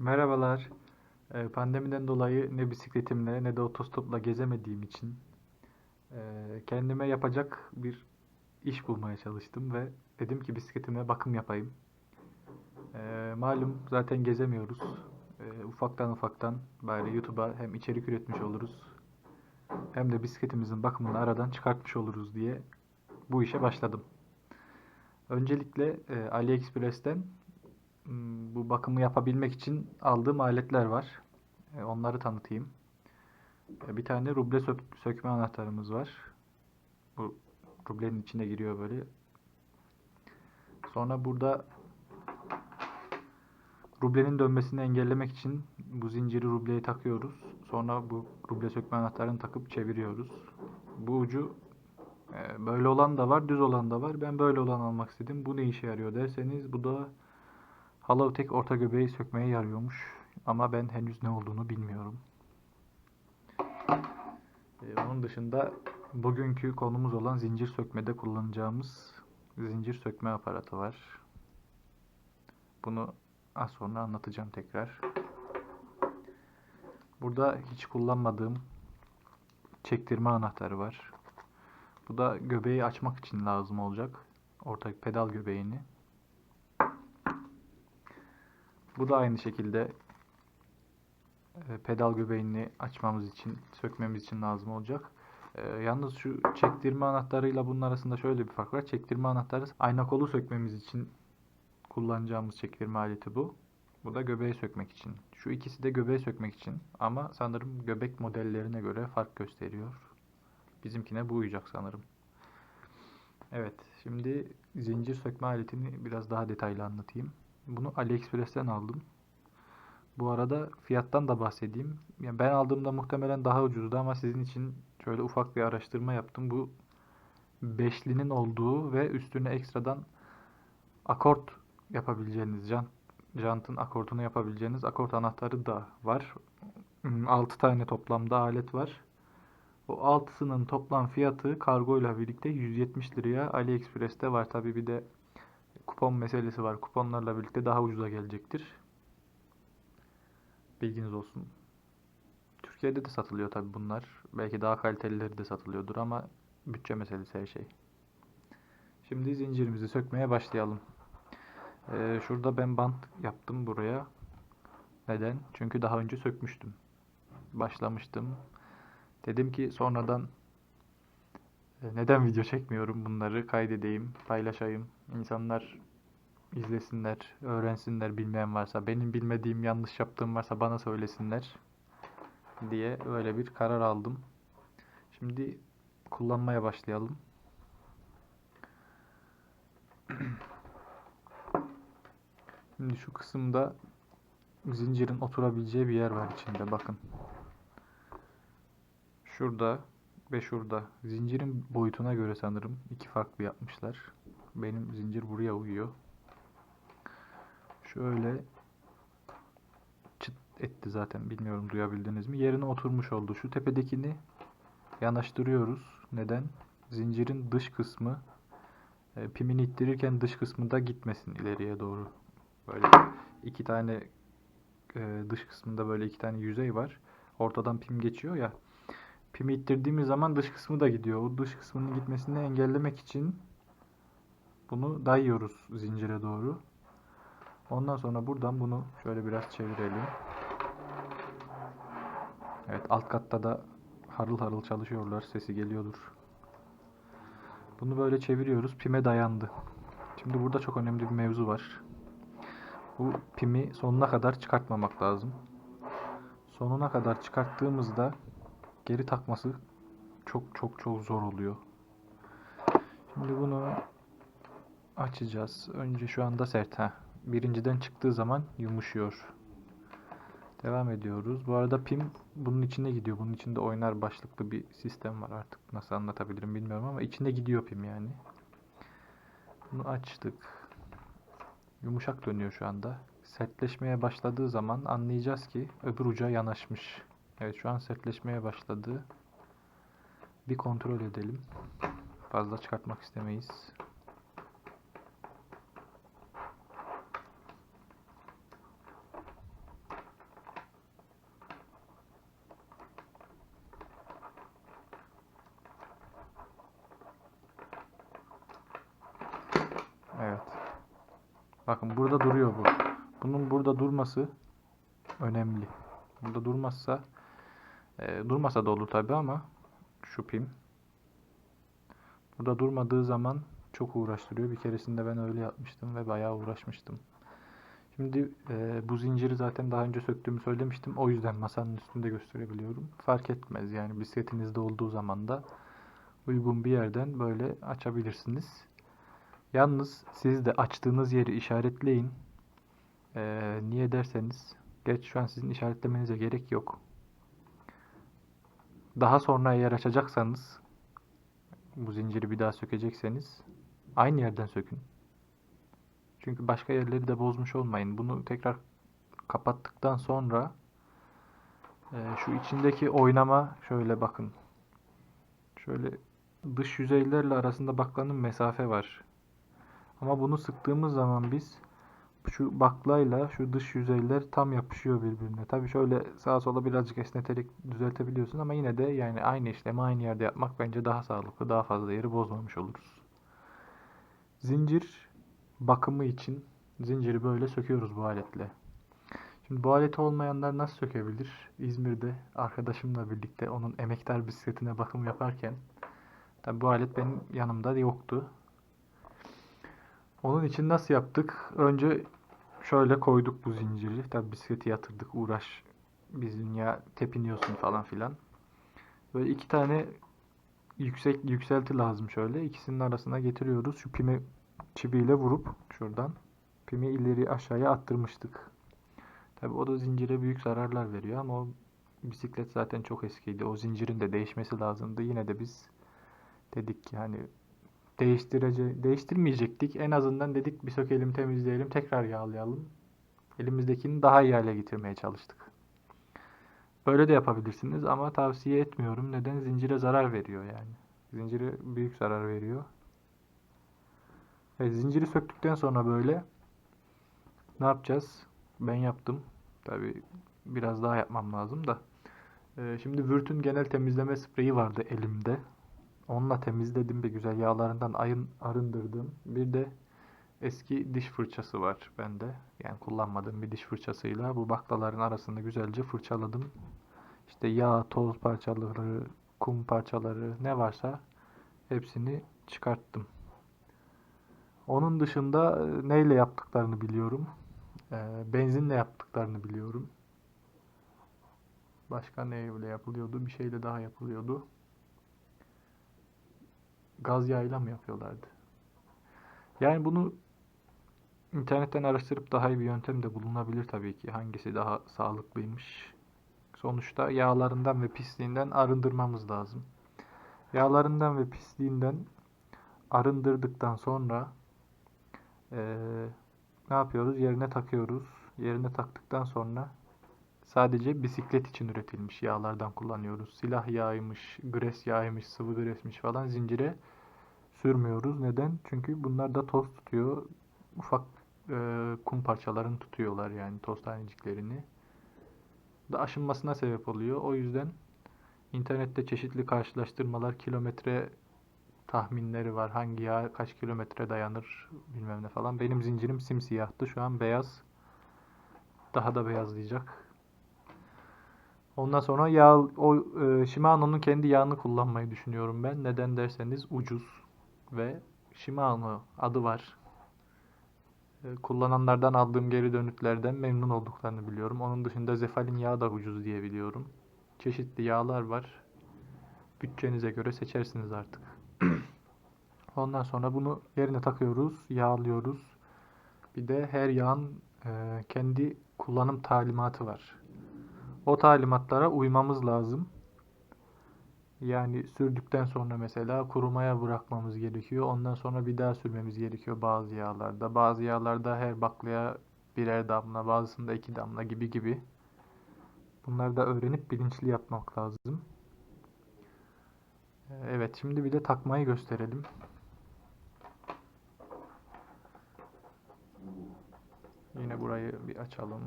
Merhabalar. Ee, Pandemiden dolayı ne bisikletimle ne de otostopla gezemediğim için e, kendime yapacak bir iş bulmaya çalıştım ve dedim ki bisikletime bakım yapayım. Ee, Malum zaten gezemiyoruz. Ee, Ufaktan ufaktan bari YouTube'a hem içerik üretmiş oluruz hem de bisikletimizin bakımını aradan çıkartmış oluruz diye bu işe başladım. Öncelikle e, AliExpress'ten bu bakımı yapabilmek için aldığım aletler var. E, Onları tanıtayım. E, Bir tane ruble sök- sökme anahtarımız var. Bu rublenin içine giriyor böyle. Sonra burada rublenin dönmesini engellemek için bu zinciri rubleye takıyoruz. Sonra bu ruble sökme anahtarını takıp çeviriyoruz. Bu ucu e, böyle olan da var, düz olan da var. Ben böyle olan almak istedim. Bu ne işe yarıyor derseniz bu da Halotech orta göbeği sökmeye yarıyormuş. Ama ben henüz ne olduğunu bilmiyorum. Ee, onun dışında bugünkü konumuz olan zincir sökmede kullanacağımız zincir sökme aparatı var. Bunu az sonra anlatacağım tekrar. Burada hiç kullanmadığım çektirme anahtarı var. Bu da göbeği açmak için lazım olacak. Orta pedal göbeğini. Bu da aynı şekilde e, pedal göbeğini açmamız için, sökmemiz için lazım olacak. E, yalnız şu çektirme anahtarıyla bunun arasında şöyle bir fark var. Çektirme anahtarı ayna kolu sökmemiz için kullanacağımız çektirme aleti bu. Bu da göbeği sökmek için. Şu ikisi de göbeği sökmek için ama sanırım göbek modellerine göre fark gösteriyor. Bizimkine bu uyacak sanırım. Evet, şimdi zincir sökme aletini biraz daha detaylı anlatayım. Bunu AliExpress'ten aldım. Bu arada fiyattan da bahsedeyim. Yani ben aldığımda muhtemelen daha ucuzdu ama sizin için şöyle ufak bir araştırma yaptım. Bu beşlinin olduğu ve üstüne ekstradan akort yapabileceğiniz, jant, jantın akortunu yapabileceğiniz akort anahtarı da var. 6 tane toplamda alet var. O altısının toplam fiyatı kargoyla birlikte 170 liraya AliExpress'te var. Tabii bir de kupon meselesi var. Kuponlarla birlikte daha ucuza gelecektir. Bilginiz olsun. Türkiye'de de satılıyor tabii bunlar. Belki daha kalitelileri de satılıyordur ama bütçe meselesi her şey. Şimdi zincirimizi sökmeye başlayalım. Ee, şurada ben bant yaptım buraya. Neden? Çünkü daha önce sökmüştüm. Başlamıştım. Dedim ki sonradan neden video çekmiyorum bunları kaydedeyim, paylaşayım. İnsanlar izlesinler, öğrensinler bilmeyen varsa, benim bilmediğim yanlış yaptığım varsa bana söylesinler diye öyle bir karar aldım. Şimdi kullanmaya başlayalım. Şimdi şu kısımda zincirin oturabileceği bir yer var içinde bakın. Şurada ve şurada. Zincirin boyutuna göre sanırım iki farklı yapmışlar. Benim zincir buraya uyuyor. Şöyle çıt etti zaten. Bilmiyorum duyabildiniz mi? Yerine oturmuş oldu. Şu tepedekini yanaştırıyoruz. Neden? Zincirin dış kısmı e, pimini ittirirken dış kısmı da gitmesin ileriye doğru. Böyle iki tane e, dış kısmında böyle iki tane yüzey var. Ortadan pim geçiyor ya. Pimi ittirdiğimiz zaman dış kısmı da gidiyor. O dış kısmının gitmesini engellemek için bunu dayıyoruz zincire doğru. Ondan sonra buradan bunu şöyle biraz çevirelim. Evet alt katta da harıl harıl çalışıyorlar. Sesi geliyordur. Bunu böyle çeviriyoruz. Pime dayandı. Şimdi burada çok önemli bir mevzu var. Bu pimi sonuna kadar çıkartmamak lazım. Sonuna kadar çıkarttığımızda geri takması çok çok çok zor oluyor. Şimdi bunu açacağız. Önce şu anda sert. ha. Birinciden çıktığı zaman yumuşuyor. Devam ediyoruz. Bu arada pim bunun içine gidiyor. Bunun içinde oynar başlıklı bir sistem var artık. Nasıl anlatabilirim bilmiyorum ama içinde gidiyor pim yani. Bunu açtık. Yumuşak dönüyor şu anda. Sertleşmeye başladığı zaman anlayacağız ki öbür uca yanaşmış. Evet şu an sertleşmeye başladı. Bir kontrol edelim. Fazla çıkartmak istemeyiz. Evet. Bakın burada duruyor bu. Bunun burada durması önemli. Burada durmazsa e, durmasa da olur tabi ama şu pim burada durmadığı zaman çok uğraştırıyor. Bir keresinde ben öyle yapmıştım ve bayağı uğraşmıştım. Şimdi e, bu zinciri zaten daha önce söktüğümü söylemiştim. O yüzden masanın üstünde gösterebiliyorum. Fark etmez yani bisikletinizde olduğu zaman da uygun bir yerden böyle açabilirsiniz. Yalnız siz de açtığınız yeri işaretleyin. E, niye derseniz geç şu an sizin işaretlemenize gerek yok. Daha sonra eğer açacaksanız bu zinciri bir daha sökecekseniz aynı yerden sökün. Çünkü başka yerleri de bozmuş olmayın. Bunu tekrar kapattıktan sonra e, şu içindeki oynama şöyle bakın. Şöyle dış yüzeylerle arasında baklanan mesafe var. Ama bunu sıktığımız zaman biz şu baklayla şu dış yüzeyler tam yapışıyor birbirine. Tabi şöyle sağa sola birazcık esneterek düzeltebiliyorsun ama yine de yani aynı işlemi aynı yerde yapmak bence daha sağlıklı. Daha fazla yeri bozmamış oluruz. Zincir bakımı için zinciri böyle söküyoruz bu aletle. Şimdi bu aleti olmayanlar nasıl sökebilir? İzmir'de arkadaşımla birlikte onun emektar bisikletine bakım yaparken tabi bu alet benim yanımda yoktu. Onun için nasıl yaptık? Önce şöyle koyduk bu zinciri. Tabi bisikleti yatırdık. Uğraş. Biz dünya tepiniyorsun falan filan. Böyle iki tane yüksek yükselti lazım şöyle. İkisinin arasına getiriyoruz. Şu pimi çiviyle vurup şuradan pimi ileri aşağıya attırmıştık. Tabi o da zincire büyük zararlar veriyor ama o bisiklet zaten çok eskiydi. O zincirin de değişmesi lazımdı. Yine de biz dedik ki hani değiştirece değiştirmeyecektik. En azından dedik bir sökelim, temizleyelim, tekrar yağlayalım. Elimizdekini daha iyi hale getirmeye çalıştık. Böyle de yapabilirsiniz ama tavsiye etmiyorum. Neden? Zincire zarar veriyor yani. Zincire büyük zarar veriyor. Evet, zinciri söktükten sonra böyle ne yapacağız? Ben yaptım. Tabi biraz daha yapmam lazım da. Ee, şimdi Vürt'ün genel temizleme spreyi vardı elimde. Onunla temizledim bir güzel yağlarından ayın, arındırdım. Bir de eski diş fırçası var bende. Yani kullanmadığım bir diş fırçasıyla bu baklaların arasını güzelce fırçaladım. İşte yağ, toz parçaları, kum parçaları ne varsa hepsini çıkarttım. Onun dışında e, neyle yaptıklarını biliyorum. E, benzinle yaptıklarını biliyorum. Başka neyle yapılıyordu? Bir şeyle daha yapılıyordu. Gaz yağıyla mı yapıyorlardı? Yani bunu internetten araştırıp daha iyi bir yöntem de bulunabilir tabii ki. Hangisi daha sağlıklıymış. Sonuçta yağlarından ve pisliğinden arındırmamız lazım. Yağlarından ve pisliğinden arındırdıktan sonra ee, ne yapıyoruz? Yerine takıyoruz. Yerine taktıktan sonra sadece bisiklet için üretilmiş yağlardan kullanıyoruz. Silah yağıymış, gres yağıymış, sıvı gresmiş falan zincire sürmüyoruz. Neden? Çünkü bunlar da toz tutuyor. Ufak e, kum parçalarını tutuyorlar yani toz taneciklerini. Da aşınmasına sebep oluyor. O yüzden internette çeşitli karşılaştırmalar, kilometre tahminleri var. Hangi yağ kaç kilometre dayanır bilmem ne falan. Benim zincirim simsiyahtı. Şu an beyaz. Daha da beyazlayacak. Ondan sonra yağ, o e, Shimano'nun kendi yağını kullanmayı düşünüyorum ben. Neden derseniz ucuz ve Shimano adı var. E, kullananlardan aldığım geri dönütlerden memnun olduklarını biliyorum. Onun dışında Zefalin yağı da ucuz diye biliyorum. Çeşitli yağlar var. Bütçenize göre seçersiniz artık. Ondan sonra bunu yerine takıyoruz, yağlıyoruz. Bir de her yağın e, kendi kullanım talimatı var. O talimatlara uymamız lazım. Yani sürdükten sonra mesela kurumaya bırakmamız gerekiyor. Ondan sonra bir daha sürmemiz gerekiyor bazı yağlarda. Bazı yağlarda her baklaya birer damla, bazısında iki damla gibi gibi. Bunları da öğrenip bilinçli yapmak lazım. Evet, şimdi bir de takmayı gösterelim. Yine burayı bir açalım.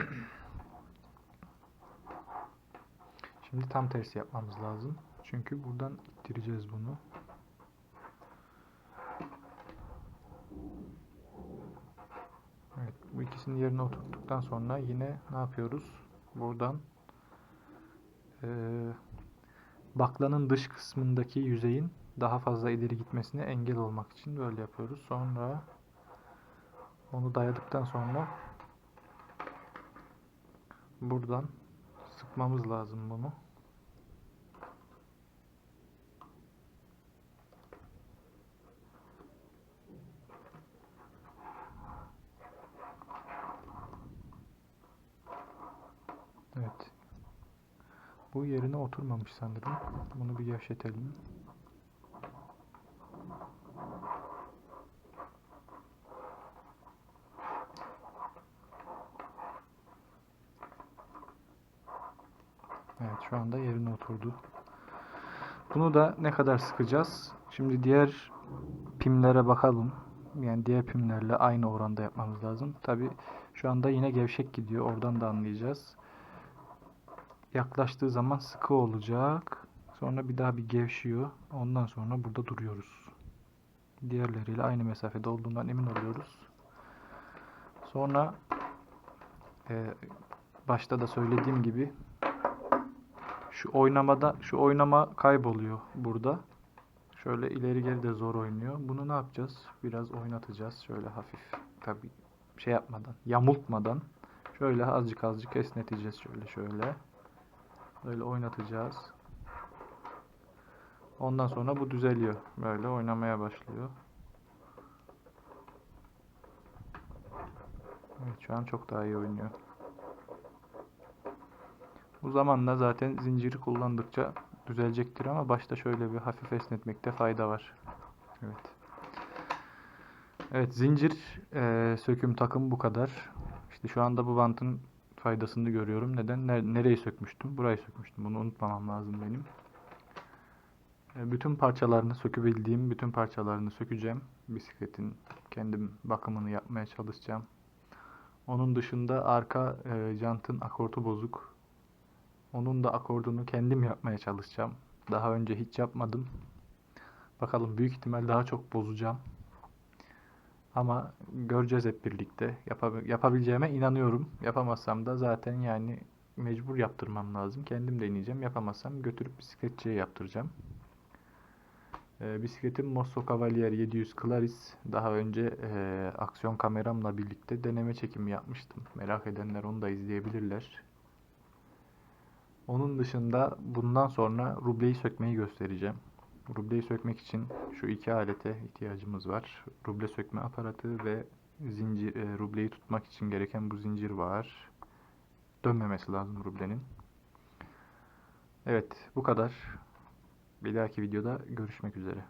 Şimdi tam tersi yapmamız lazım. Çünkü buradan ittireceğiz bunu. Bu ikisinin yerine oturttuktan sonra yine ne yapıyoruz? Buradan eee, baklanın dış kısmındaki yüzeyin daha fazla ileri gitmesine engel olmak için böyle yapıyoruz. Sonra onu dayadıktan sonra buradan sıkmamız lazım bunu. Evet. Bu yerine oturmamış sanırım. Bunu bir gevşetelim. Evet şu anda yerine oturdu. Bunu da ne kadar sıkacağız? Şimdi diğer pimlere bakalım. Yani diğer pimlerle aynı oranda yapmamız lazım. Tabi şu anda yine gevşek gidiyor. Oradan da anlayacağız. Yaklaştığı zaman sıkı olacak. Sonra bir daha bir gevşiyor. Ondan sonra burada duruyoruz. Diğerleriyle aynı mesafede olduğundan emin oluyoruz. Sonra e, başta da söylediğim gibi şu oynamada şu oynama kayboluyor burada. Şöyle ileri geri de zor oynuyor. Bunu ne yapacağız? Biraz oynatacağız. Şöyle hafif tabi şey yapmadan, yamultmadan şöyle azıcık azıcık esneteceğiz şöyle şöyle. Böyle oynatacağız. Ondan sonra bu düzeliyor. Böyle oynamaya başlıyor. Evet şu an çok daha iyi oynuyor. Bu zamanla zaten zinciri kullandıkça düzelecektir ama başta şöyle bir hafif esnetmekte fayda var. Evet. Evet zincir eee, söküm takım bu kadar. İşte şu anda bu bantın faydasını görüyorum. Neden? Ner- nereyi sökmüştüm? Burayı sökmüştüm. Bunu unutmamam lazım benim. E, Bütün parçalarını sökebildiğim bütün parçalarını sökeceğim. Bisikletin kendim bakımını yapmaya çalışacağım. Onun dışında arka e, jantın akortu bozuk. Onun da akordunu kendim yapmaya çalışacağım. Daha önce hiç yapmadım. Bakalım büyük ihtimal daha çok bozacağım. Ama göreceğiz hep birlikte. Yapabi- yapabileceğime inanıyorum. Yapamazsam da zaten yani mecbur yaptırmam lazım. Kendim deneyeceğim. Yapamazsam götürüp bisikletçiye yaptıracağım. Ee, bisikletim Mosso Cavalier 700 Claris. Daha önce e, aksiyon kameramla birlikte deneme çekimi yapmıştım. Merak edenler onu da izleyebilirler. Onun dışında bundan sonra rubleyi sökmeyi göstereceğim. Rubleyi sökmek için şu iki alete ihtiyacımız var. Ruble sökme aparatı ve zincir, e, rubleyi tutmak için gereken bu zincir var. Dönmemesi lazım rublenin. Evet, bu kadar. Bir dahaki videoda görüşmek üzere.